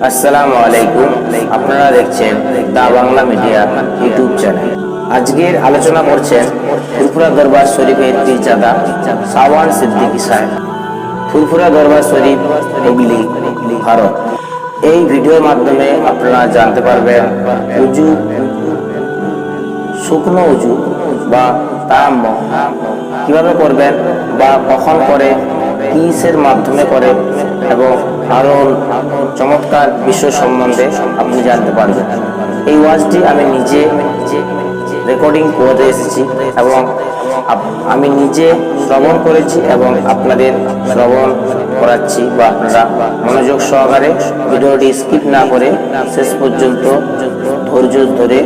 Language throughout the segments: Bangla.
আসসালামু আলাইকুম। আপনারা দেখছেন the Bangla media YouTube channel. আজকের আলোচনা করছেন ফুরফুরা দরবার শরীফের পীরজাদা সাওয়ান সিদ্দিকী সাহেব। ফুরফুরা দরবার শরীফ হুগলি ভারত। এই ভিডিওর মাধ্যমে আপনারা জানতে পারবেন উজু, শুকনো উজু বা তায়াম্ম কীভাবে করবেন বা কখন করে, কিসের মাধ্যমে করে এবং আরও চমৎকার বিষয় সম্বন্ধে আপনি জানতে পারবেন। এই ওয়াজটি আমি নিজে রেকর্ডিং করে এসেছি এবং আমি নিজে শ্রবণ করেছি এবং আপনাদের শ্রবণ করাচ্ছি বা আপনারা মনোযোগ সহকারে ভিডিওটি স্কিপ না করে শেষ পর্যন্ত ধৈর্য ধরে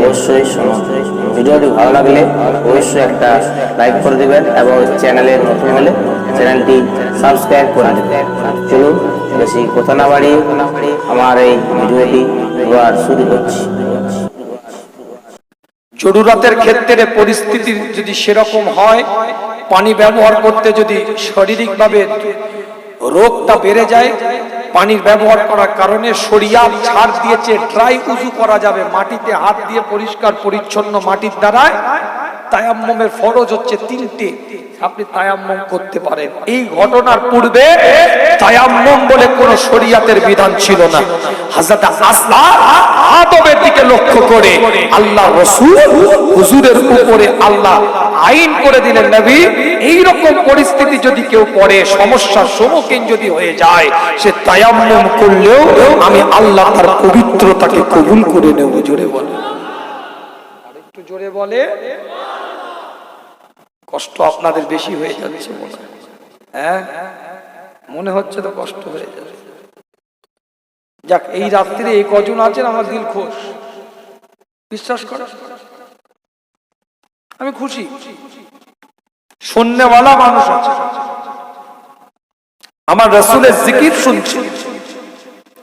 অবশ্যই শুনুন ভিডিওটি ভালো লাগলে অবশ্যই একটা লাইক করে দেবেন এবং চ্যানেলে নতুন হলে চ্যানেলটি সাবস্ক্রাইব করে দেবেন। চলুন বেশি কথা না বাড়িয়ে আমার এই ভিডিওটি এবার শুরু করছি। জরুরতের ক্ষেত্রে পরিস্থিতি যদি সেরকম হয়, পানি ব্যবহার করতে যদি শারীরিকভাবে রোগটা বেড়ে যায়, পানির ব্যবহার করার কারণে সরিয়া ছাড় দিয়েছে, ড্রাই উজু করা যাবে, মাটিতে হাত দিয়ে পরিষ্কার পরিচ্ছন্ন মাটির দ্বারায়। তায়াম্মমের ফরজ হচ্ছে তিনটে। আপনি তায়াম্মম করতে পারেন। এই ঘটনার পূর্বে তায়াম্মম বলে কোন শরিয়াতের বিধান ছিল না। হাজরত আসলা আদবের দিকে লক্ষ্য করে আল্লাহ রসুল হুজুরের উপরে আল্লাহ আইন করে দিলেন, নবী এই রকম পরিস্থিতি যদি কেউ পড়ে, সমস্যার সম্মুখীন যদি হয়ে যায়, সে তায়াম্মম করলেও আমি আল্লাহ তার পবিত্রতাকে কবুল করে নেব। জোরে বলে জোরে বলে কষ্ট আপনাদের বেশি হয়ে যাচ্ছে মনে হ্যাঁ। মনে হচ্ছে তো কষ্ট হয়ে যাচ্ছে। যাক, এই রাত্রিরে এই কজন আছেন? আমার দিল খুশ। বিশ্বাস কর আমি খুশি। শূন্যওয়ালা মানুষ আছে। আমার রসুলের জিকির শুনছি।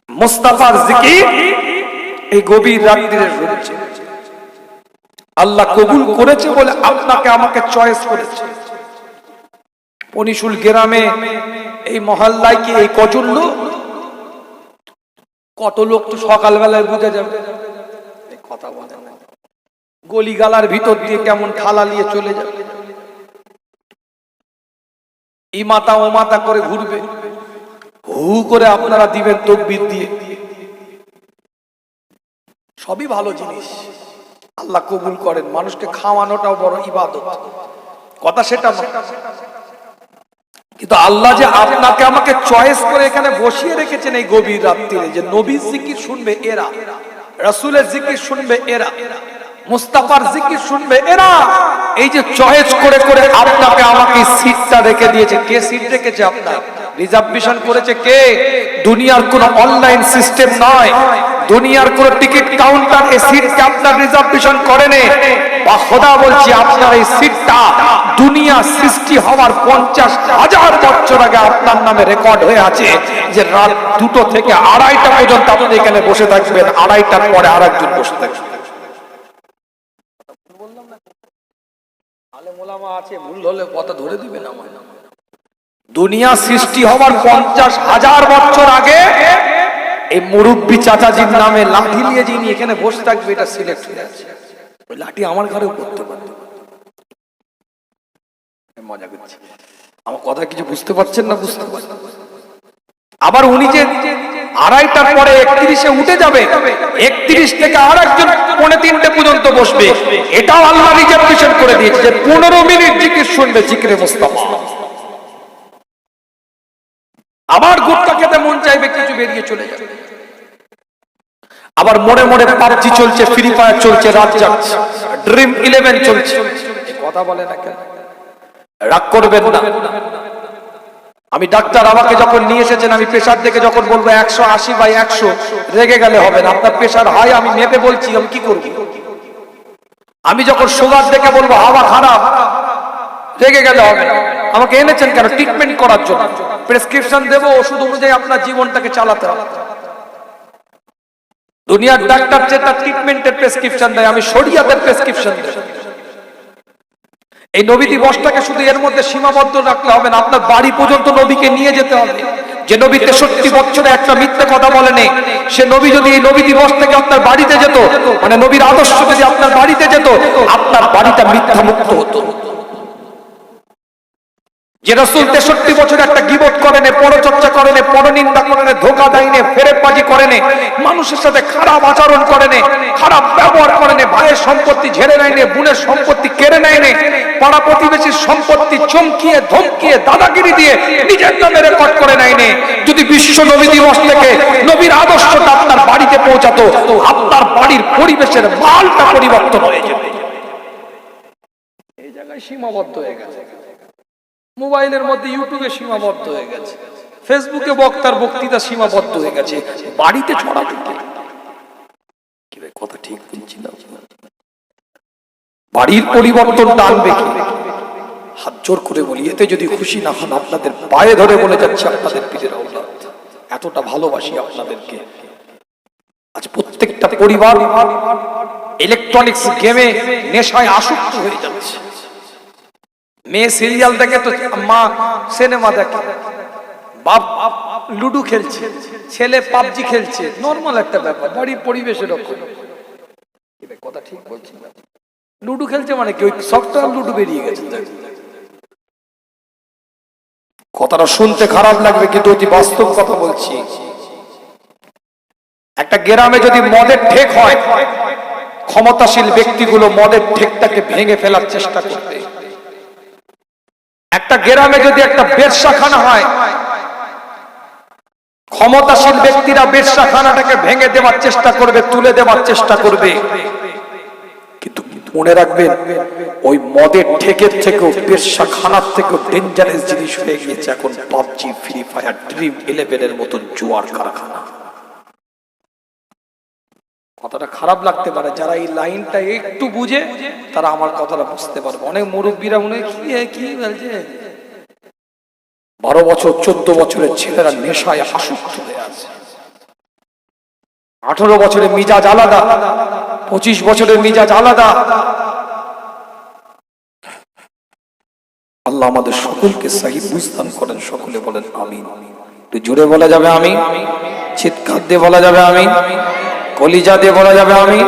মুস্তাফার জিকির এই গভীর রাত্রিরে শুনছে। আল্লাহ কবুল করেছে বলে আপনাকে আমাকে চয়েস করেছে। পনিশুল গ্রামে এই মহল্লায় কি এই কজন লোক? কত লোক তো সকালবেলায় বুঝে যাবে। কথা বলে গলিগালার ভিতর দিয়ে কেমন খালা নিয়ে চলে যাবে। ই মাথা ও মাথা করে ঘুরবে। হু করে আপনারা দিবেন তকবির দিয়ে। সবই ভালো জিনিস। আল্লাহ কবুল করেন। মানুষকে খাওয়ানোটাও বড় ইবাদত। কথা সেটা কিন্তু আল্লাহ যে আপনাকে আমাকে চয়েস করে এখানে বসিয়ে রেখেছেন এই গভীর রাত্রিরে, যে নবীর জিকির শুনবে এরা, রাসূলের জিকির শুনবে এরা, মুস্তাফার জিকির শুনবে এরা। এই যে চয়েস করে করে আপনাকে আমাকে সিটটা রেখে দিয়েছে, কে সিট রেখেছে আপনার? রিজার্ভেশন করেছে কে? দুনিয়ার কোন অনলাইন সিস্টেম নয়। দুনিয়ার কোন টিকিট কাউন্টার এই সিটকে আপনার রিজার্ভেশন করেনি। বা খোদা বলছি, আপনার এই সিটটা দুনিয়া সৃষ্টি হওয়ার পঞ্চাশ হাজার বছর আগে আপনার নামে রেকর্ড হয়ে আছে যে রাত দুটো থেকে আড়াইটা পর্যন্ত আপনি এখানে বসে থাকবেন, আড়াইটার পরে আর একজন বসে থাকবেন আছে, ভুল হলে কথা ধরে দিবেন আমার দুনিয়া সৃষ্টি হওয়ার পঞ্চাশ হাজার বছর আগে এই মুরব্বী চাচাজির নামে লাঠি নিয়ে যিনি এখানে বসে থাকবে, এটা সিলেক্ট হয়ে আছে ওই লাঠি আমার ঘরেও করতে পারবে মজা করছি। আমার কথা কিছু বুঝতে পারছেন না, বুঝতে পারছেন আবার উনি যে আড়াইটার পরে একত্রিশে উঠে যাবে, একত্রিশ থেকে আর একজন পৌনে তিনটে পর্যন্ত বসবে। এটাও আল্লাহ রিজার্ভেশন করে দিয়েছে যে পনেরো মিনিট জিকির শুনবে জিকিরে মোস্তাফা। আবার গুটকা খেতে মন চাইবে, কিছু বেরিয়ে চলে যাবে। আবার মোড়ে মোড়ে পাবজি চলছে ফ্রি ফায়ার চলছে, রাত যাচ্ছে ড্রিম ইলেভেন চলছে। কথা বলে না কেন? রাগ করবেন না। আমি ডাক্তার আমাকে যখন নিয়ে এসেছেন, আমি প্রেশার দেখে যখন বলব একশো আশি বাই একশো, রেগে গেলে হবে না। আপনার প্রেশার হাই আমি মেপে বলছি, আমি কি করব? আমি যখন সুগার দেখে বলব, হাওয়া খারাপ, রেগে গেলে হবে না। আমাকে এনেছেন কেন? ট্রিটমেন্ট করার জন্য। প্রেসক্রিপশন দেবো, ওষুধ অনুযায়ী আপনার জীবনটাকে চালাতে হবে। দুনিয়ার ডাক্তার যেটা ট্রিটমেন্টের প্রেসক্রিপশন দেয়, আমি শরিয়াতের প্রেসক্রিপশন দেয় এই নবী দিবসটাকে শুধু এর মধ্যে সীমাবদ্ধ রাখলে হবে না, আপনার বাড়ি পর্যন্ত নবীকে নিয়ে যেতে হবে। যে নবী তেষট্টি বছরে একটা মিথ্যে কথা বলেনি, সে নবী যদি এই নবী দিবস থেকে আপনার বাড়িতে যেত মানে নবীর আদর্শ যদি আপনার বাড়িতে যেত, আপনার বাড়িটা মিথ্যা মুক্ত হতো। যে রসুল তেষট্টি বছর একটা গিবত করেনে, পরচর্চা করেনে, পরনিন্দা করেনে, ধোকা দেয়নে ফেরেবাজি করেনে, মানুষের সাথে খারাপ আচরণ করেনে, খারাপ ব্যবহার করেনে, ভাইয়ের সম্পত্তি ঝেড়ে নেয়নে, বোনের সম্পত্তি কেড়ে নেয়নে, পাড়া প্রতিবেশীর সম্পত্তি চমকিয়ে, ধমকিয়ে, দাদাগিরি দিয়ে নিজের নামে রেকর্ড করে নেয়নে। যদি বিশ্ব নবী দিবস থেকে নবীর আদর্শটা আপনার বাড়িতে পৌঁছাতো, আপনার বাড়ির পরিবেশের মালটা পরিবর্তন হয়ে যেত। এই জায়গায় সীমাবদ্ধ হয়ে গেছে। মোবাইলের মধ্যে ইউটিউবে সীমাবদ্ধ হয়ে গেছে। ফেসবুকে বক্তার বক্তৃতা সীমাবদ্ধ হয়ে গেছে। বাড়িতে ছড়া? কথা ঠিক বলছি না? বাড়ির পরিবর্তন টানবে কি? হাত জোর করে বলি, এতে যদি খুশি না হন, আপনাদের পায়ে ধরে বলে যাচ্ছে আপনাদের পীরের ঔলাদ এতটা ভালোবাসি আপনাদেরকে। আজ প্রত্যেকটা পরিবার ইলেকট্রনিক্স গেমে নেশায় আসক্ত হয়ে যাচ্ছে। মেয়ে সিরিয়াল দেখে তো মা সিনেমা দেখে। বাপ লুডু খেলছে ছেলে পাবজি খেলছে নর্মাল একটা ব্যাপার বাড়ির পরিবেশ এরকম কি রে, কথা ঠিক বলছি? লুডু খেলছে মানে কি? ওই সফটওয়্যার লুডু বেরিয়ে গেছে। কথাটা শুনতে খারাপ লাগবে কিন্তু অতি বাস্তব কথা বলছি। একটা গ্রামে যদি মদের ঠেক হয় ক্ষমতাশীল ব্যক্তিগুলো মদের ঠেকটাকে ভেঙে ফেলার চেষ্টা করবে। একটা গ্রামে যদি একটা বেরসাখানা হয়, ক্ষমতাশীল ব্যক্তিরা বেরসাখানাটাকে ভেঙে দেওয়ার চেষ্টা করবে, তুলে দেওয়ার চেষ্টা করবে। কিন্তু মনে রাখবেন, ওই মদের ঠেকের থেকেও বেরসাখানার থেকেও ডেঞ্জারাস জিনিস হয়ে গিয়েছে এখন পাবজি ফ্রি ফায়ার ড্রিম ইলেভেনের মতো জোয়ার কারখানা। কথাটা খারাপ লাগতে পারে। যারা এই লাইনটা একটু বুঝে, তারা আমার কথাটা বুঝতে পারবে। অনেক মুরব্বীরা মনে কি কি বলছে? বারো বছর, চোদ্দ বছরের ছেলেরা নেশায় আসক্ত হয়ে আছে। আঠারো বছরের মিজাজ আলাদা, পঁচিশ বছরের মিজাজ আলাদা। আল্লাহ আমাদের সকলকে সাহি বুঝদান করেন, সকলে বলেন আমি একটু জোরে বলা যাবে আমি চিৎকার দিয়ে বলা যাবে আমি কলিজা দিয়ে বলা যাবে আমি।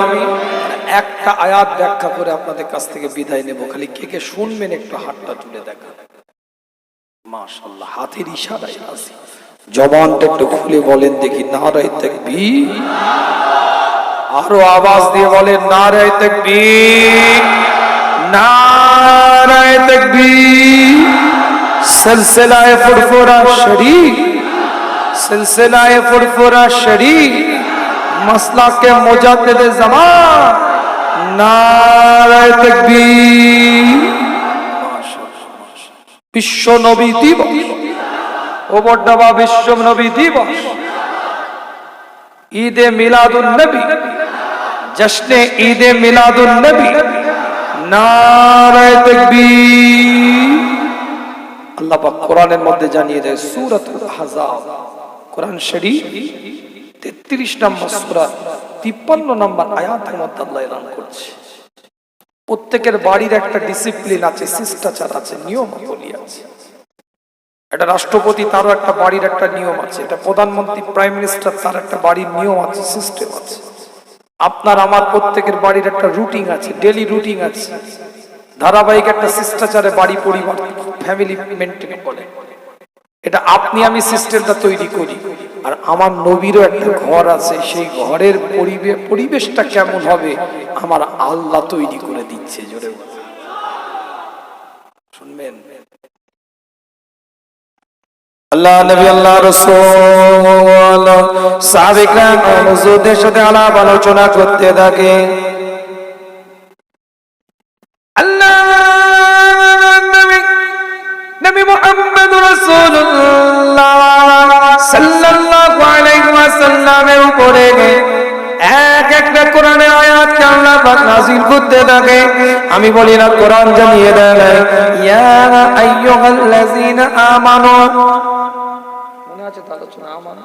একটা আয়াত ব্যাখ্যা করে আপনাদের কাছ থেকে বিদায় নেব। খালি কে কে শুনবেন একটু হাতটা তুলে দেখা। মাশাল্লাহ হাতের ইশারায় রাজি। জবানটা একটু খুলে বলেন দেখি নারাই দেখবি আরও আওয়াজ দিয়ে বলেন নারাই দেখবি নারায় দেখবি সিলসিলায়ে ফুরফুরা শরীফ। সিলসিলায়ে ফুরফুরা শরীফ। মসলা কে মোজা দে বিশ্ব নবী দিবস ও বড্ডাবা বিশ্ব নবী দিবস ঈদে মিলাদুল নবী। জশ্নে ঈদে মিলাদুল নবী। নারায় তাকবীর। আল্লাহ কোরআনের মধ্যে জানিয়ে দেয় সুরত হাজার কোরআন শরীফ তেত্রিশ নম্বর সূরা, তিপ্পান্ন নম্বর আয়াতের মধ্যে আল্লাহ এলান করছে। প্রত্যেকের বাড়ির একটা ডিসিপ্লিন আছে, শিষ্টাচার আছে নিয়মাবলী আছে। একটা রাষ্ট্রপতি তারও একটা বাড়ির একটা নিয়ম আছে এটা প্রধানমন্ত্রী প্রাইম মিনিস্টার তার একটা বাড়ির নিয়ম আছে সিস্টেম আছে। আপনার, আমার প্রত্যেকের বাড়ির একটা রুটিন আছে ডেলি রুটিন আছে। ধারাবাহিক একটা শিষ্টাচারে বাড়ি পরিবার ফ্যামিলি মেনটেন করে। এটা আপনি, আমি সিস্টেমটা তৈরি করি। আর আমার নবীরও একটা ঘর আছে, সেই ঘরের পরিবেশ পরিবেশটা কেমন হবে, আমার আল্লাহ তৈরি করে দিচ্ছে, জোরে শুনবেন? আল্লাহ, নবী আল্লাহ রসুল সাথে আলাপ আলোচনা করতে থাকে। আলাইহি ওয়াসাল্লামের উপরে এক একটা কোরআনের আয়াত আল্লাহ পাক নাযিল করতে থাকে আমি বলি না কোরআন জানিয়ে দেয় ইয়া আইয়ুহাল্লাযীনা আমানু মনে আছে তো আলোচনা আমানু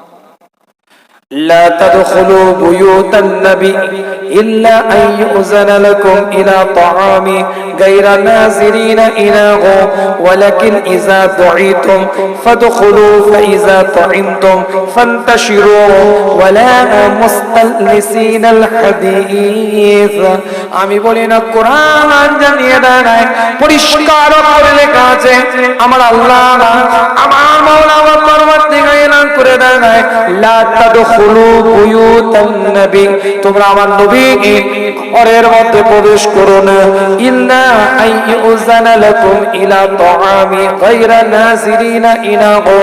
لا تدخلوا بيوت النبي إلا أن يؤذن لكم إلى طعام غير ناظرين إله ولكن إذا دعيتم فادخلوا فإذا طعمتم فانتشروا ولا مستلسين الحديث আমি বলি না কোরআন জানিয়ে দেয় পরিষ্কার করে লেখা আছে আমার আল্লাহ আমার মাওলা আমার পরবর্তীকালে এলান করে দেয় লা তাদখুলু বুয়ুতান নবী তোমরা আমার নবী ঘরের মধ্যে প্রবেশ করো না ইল্লা আইয়ুজানা লাকুম ইলা তাআমি গায়রা নাজিরিনা ইনাহু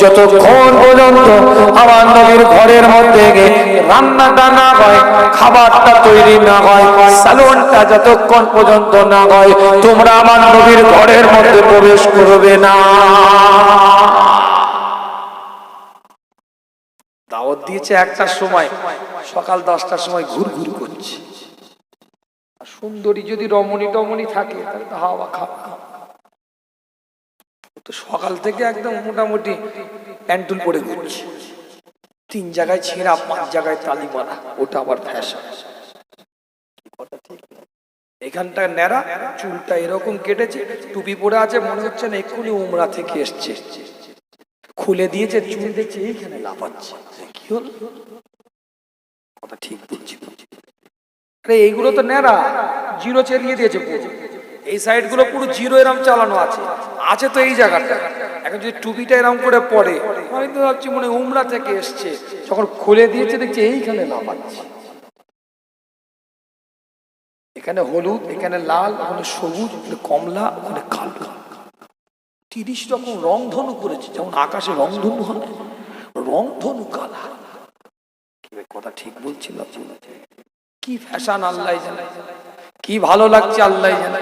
যতক্ষণ পর্যন্ত আমার নবীর ঘরের মধ্যে রান্নাটা না হয়, খাবারটা তৈরি না হয়, সালনটা যতক্ষণ পর্যন্ত না হয়, তোমরা আমার নবীর ঘরের মধ্যে প্রবেশ করবে না। দাওয়াত দিয়েছে একটার সময়, সকাল দশটার সময় ঘুর ঘুর করছে। সুন্দরী যদি রমণী টমণী থাকে হাওয়া খাওয়া তো সকাল থেকে একদম মোটামুটি প্যান্টুল পরে ঘুরছে। তিন জায়গায় ছেঁড়া, পাঁচ জায়গায় তালি মারা ওটা আবার ফ্যাশন এখানটা ন্যাড়া, চুলটা এরকম কেটেছে, টুপি পরে আছে, মনে হচ্ছে না এক্ষুনি উমরা থেকে এসছে। খুলে দিয়েছে, চুল দেখছে, এইখানে লাফাচ্ছে। কি হল? কথা ঠিক বলছি এইগুলো তো ন্যাড়া। জিরো চেরিয়ে দিয়েছে এই সাইডগুলো পুরো জিরো এরম চালানো আছে। আছে তো এই জায়গাটা। এখন যদি টুপিটা এরম করে পড়ে আমি তো ভাবছি মনে উমরা থেকে এসছে। যখন খুলে দিয়েছে, দেখছি এইখানে লাফাচ্ছে এখানে হলুদ, এখানে লাল, ওখানে সবুজ, ওখানে কমলা, ওখানে কালো। তিরিশ রকম রংধনু করেছে। যেমন আকাশে রংধনু হয়, রংধনু কালার। কি ভাই কথা ঠিক বলছি না। কি ফ্যাশন আল্লাহ জানে। কি ভালো লাগছে আল্লাহ জানে।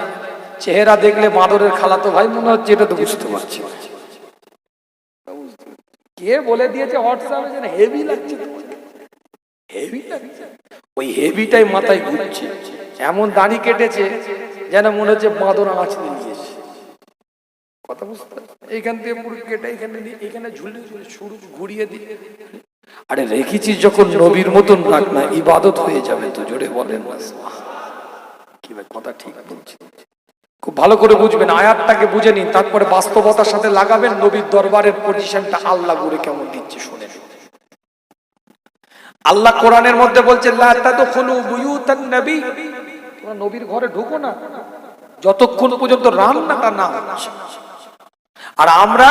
চেহারা দেখলে বাঁদরের খালাতো ভাই মনে হচ্ছে এটা তো বুঝতে পারছি। কে বলে দিয়েছে হোয়াটসঅ্যাপে যেন হেভি লাগছে? হেভি লাগছে। ওই হেভিটাই মাথায় ঘুরছে। এমন দাড়ি কেটেছে যেন মনে হচ্ছে বাঁদর আঁচড়ে নিয়েছে কথা বুঝতে এইখান থেকে পুরো কেটে এখানে এখানে ঝুলে ঝুলে শুরু ঘুরিয়ে দিয়ে আরে রেখেছিস যখন নবীর মতন রাখ না ইবাদত হয়ে যাবে তো, জোরে বলেন কথা ঠিক বলছি। খুব ভালো করে বুঝবেন, আয়াতটাকে বুঝে নিন, তারপরে বাস্তবতার সাথে লাগাবেন, নবীর দরবারের পজিশনটা আল্লাহ গুরে কেমন দিচ্ছে শুনে আল্লাহ কোরআনের মধ্যে বলছে নবীর ঘরে ঢুকো না, যতক্ষণ পর্যন্ত রান্নাটা না আর আমরা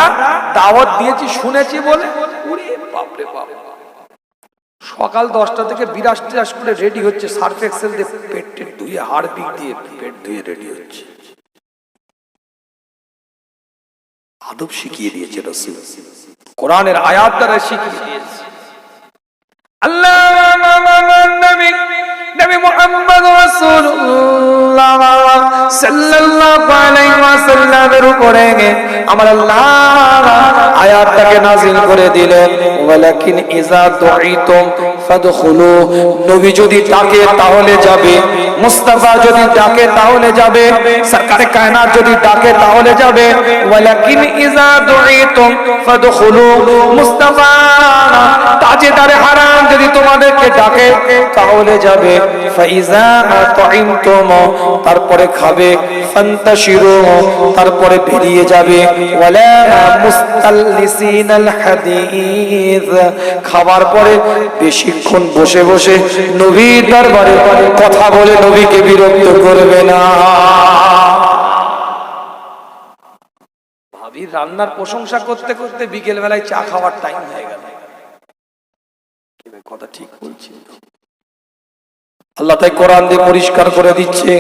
দাওয়াত দিয়েছি, শুনেছি বলে সকাল দশটা থেকে বিরাস স্কুলে রেডি হচ্ছে সার্ফ এক্সেল দিয়ে পেট টেট ধুয়ে হাড় পিক দিয়ে পেট ধুয়ে রেডি হচ্ছে আদব শিখিয়ে দিয়েছে রসুল কোরআনের আয়াত দ্বারা শিখিয়ে দিয়েছে আল্লাহ নবী মুহাম্মদ রাসূলুল্লাহ সাল্লাল্লাহু আলাইহি ওয়াসাল্লামের উপরে আমার আল্লাহ আয়াতটাকে নাযিল করে দিলেন, ওয়ালাকিন ইজা দুইতুম ফাদখুলু নবী যদি তাকে তাহলে যাবে মুস্তাফা যদি ডাকে তাহলে যাবে, সরকারে কায়নাত যদি ডাকে তাহলে যাবে। ওয়ালাকিন ইজা দুইতুম ফাদখুলু মুস্তাফা, তাজেদারে হারাম যদি তোমাদেরকে ডাকে তাহলে যাবে। ফাইজা তাইমতুম তারপরে খাবে। ফান্তাশিরু, তারপরে বেরিয়ে যাবে। ওয়ালা মুস্তাল্লিসিনাল হাদিস, খাবার পরে বেশিক্ষণ বসে বসে নবীর দরবারে কথা বলে নবীকে বিরক্ত করবে না। ভাবি রান্নার প্রশংসা করতে করতে বিকেল বেলায় চা খাওয়ার টাইম হয়ে গেল। কথা ঠিক বলছি আল্লাহ তাই কোরআন দিয়ে পরিষ্কার করে দিচ্ছে।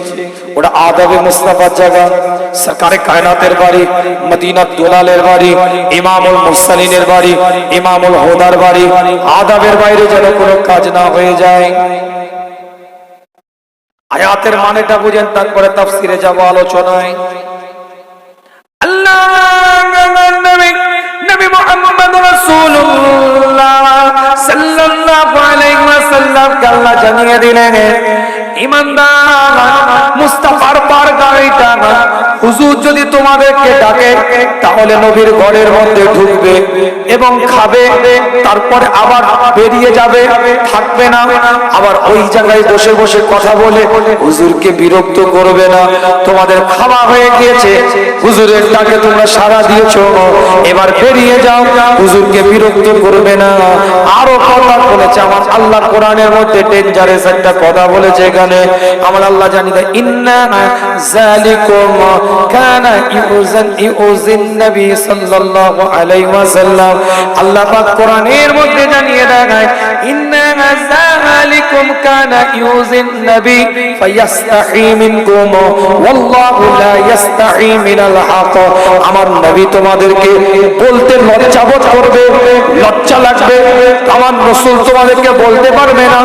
ওটা আদবে মুস্তাফার জায়গা সরকারে কায়নাতের বাড়ি মদিনা দোলালের বাড়ি ইমামুল মুরসালিনের বাড়ি ইমামুল হোদার বাড়ি আদাবের বাইরে যেন কোনো কাজ না হয়ে যায়। আয়াতের মানেটা বুঝেন তারপরে তাফসিরে যাব আলোচনায়। আল্লাহ নবী মুহাম্মদ রাসূলুল্লাহ সাল্লাল্লাহু জানিয়ে দিলেন ইমানদার, মুস্তাফার পার গাড়িটা হুজুর যদি তোমাদেরকে ডাকে, তাহলে নবীর ঘরের মধ্যে ঢুকবে এবং খাবে, তারপরে আবার বেরিয়ে যাবে, থাকবে না। আবার ওই জায়গায় বসে বসে কথা বলে, হুজুরকে বিরক্ত করবে না। তোমাদের খাওয়া হয়ে গিয়েছে। হুজুরের ডাকে তোমরা সারা দিয়েছ। এবার বেরিয়ে যাও, হুজুরকে বিরক্ত করবে না। আরও কথা বলেছে আমার আল্লাহ কোরআনের মধ্যে। ডেঞ্জারাস একটা কথা বলেছে এখানে আমার আল্লাহ জানি দেয়, ইন্না জালিকুম কানা ইউজান ইউজিন নবী সাল্লাল্লাহু আলাইহি ওয়াসাল্লাম। আল্লাহ পাক কোরআনের মধ্যে জানিয়ে দেয়, ইন্না জালিকুম কানা ইউজিন নবী ফায়াস্তাহি মিনকুম। ওয়াল্লাহু লা ইয়াস্তাহি মিনাল হক। আমার নবী তোমাদেরকে বলতে লজ্জা বোধ করবে, লজ্জা লাগবে। আমার রাসূল তোমাদেরকে বলতে পারবে না,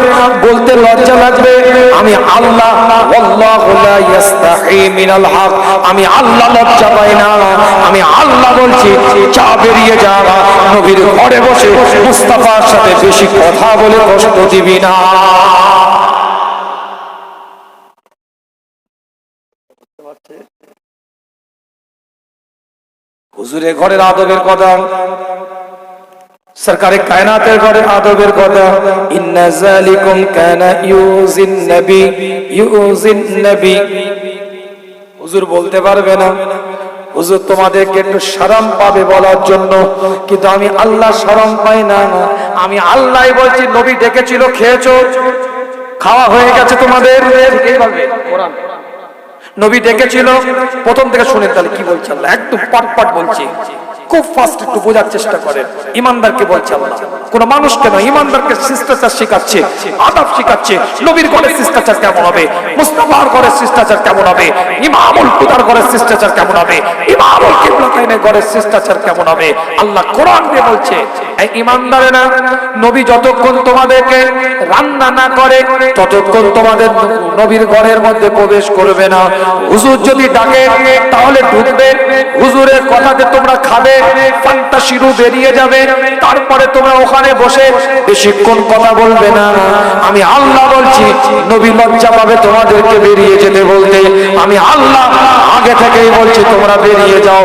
বলতে লজ্জা লাগবে। আমি আল্লাহ, ওয়াল্লাহু লা ইয়াস্তাহি মিনাল হক। আমি আল্লাহ লজ্জা পাই না। আমি আল্লাহ বলছি চা বেরিয়ে যা। নবীর ঘরে বসে মুস্তাফার সাথে বেশি কথা বলে কষ্ট দিবি না। হুজুরের ঘরের আদবের কথা, সরকারে কায়নাতের ঘরে আদবের কথা, ইন্না জালিকুম কানা ইউজিন নবী ইউজিন নবী। হুজুর বলতে পারবে না। হুজুর, তোমাদেরকে একটু শরম পাবে বলার জন্য। কিন্তু আমি আল্লাহ শরম পাই না। আমি আল্লাহ বলছি, নবী ডেকেছিল, খেয়েছো? খাওয়া হয়ে গেছে তোমাদের? নবী ডেকেছিল। প্রথম থেকে শুনে তাহলে কি বলছে আল্লাহ? একদম পাট পাট বলছি। খুব ফাস্ট একটু বোঝার চেষ্টা করেন ইমানদারকে বলছে আল্লাহ, কোন মানুষকে নয় ইমানদারকে শিষ্টাচার শেখাচ্ছে, আদাব শেখাচ্ছে? নবীর ঘরের শিষ্টাচার কেমন হবে? মুস্তাফার ঘরের শিষ্টাচার কেমন হবে? ইমামুল কুদার ঘরের শিষ্টাচার কেমন হবে? ইমামুল কিবলাতাইনের ঘরের শিষ্টাচার কেমন হবে? আল্লাহ কোরআন দিয়ে বলছে, এই ইমানদারেরা, নবী যতক্ষণ তোমাদেরকে রান্না না করে, ততক্ষণ তোমাদের নবীর ঘরের মধ্যে প্রবেশ করবে না। হুজুর যদি ডাকে, তাহলে ঢুকবে। হুজুরের কথাতে তোমরা খাবে। বেরিয়ে যাবে। তারপরে তোমরা ওখানে বসে বেশিক্ষণ কথা বলবে না। আমি আল্লাহ বলছি, নবী লজ্জা পাবে তোমাদেরকে বেরিয়ে যেতে বলতে। আমি আল্লাহ আগে থেকেই বলছি, তোমরা বেরিয়ে যাও।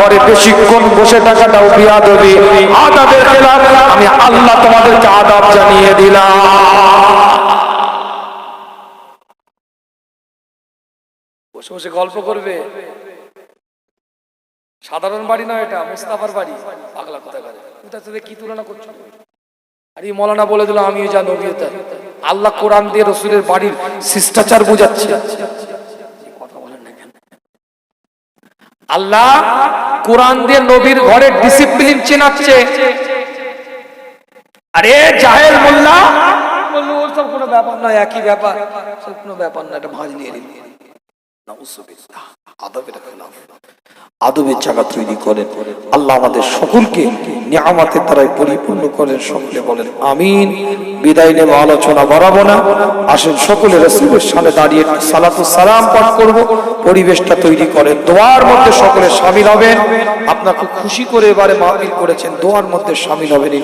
পরে বেশিক্ষণ বসে থাকাটাও বিয়াদবি। আদাবের খেলাফ আমি আল্লাহ তোমাদেরকে আদাব জানিয়ে দিলাম। বসে বসে গল্প করবে। সাধারণ বাড়ি নয় এটা, মুস্তাফার বাড়ি। পাগলা কোথায় কি তুলনা করছ? আর এই মৌলানা বলে দিল, আমিও যা নবী আল্লাহ কোরআন দিয়ে রসুলের বাড়ির শিষ্টাচার বুঝাচ্ছে? আল্লাহ কোরআন দিয়ে নবীর ঘরে ডিসিপ্লিন চেনাচ্ছে। আরে জাহেল মোল্লা। বলল, ওর সব কোনো ব্যাপার নয়, একই ব্যাপার। সব কোনো ব্যাপার না এটা ভাঁজ নিয়ে নাউজুবিল্লাহ আদবের জায়গা তৈরি করেন। আল্লাহ আমাদের সকলকে পরিপূর্ণ করেন সকলে বলেন, আমিন। বিদায় নেব, আলোচনা বাড়াবো না। আসেন সকলে রসুলের সামনে দাঁড়িয়ে সালাতু সালাম পাঠ করব। পরিবেশটা তৈরি করেন, দোয়ার মধ্যে সকলে সামিল হবেন। আপনার খুব খুশি করে এবারে মাহফিল করেছেন, দোয়ার মধ্যে সামিল হবেন।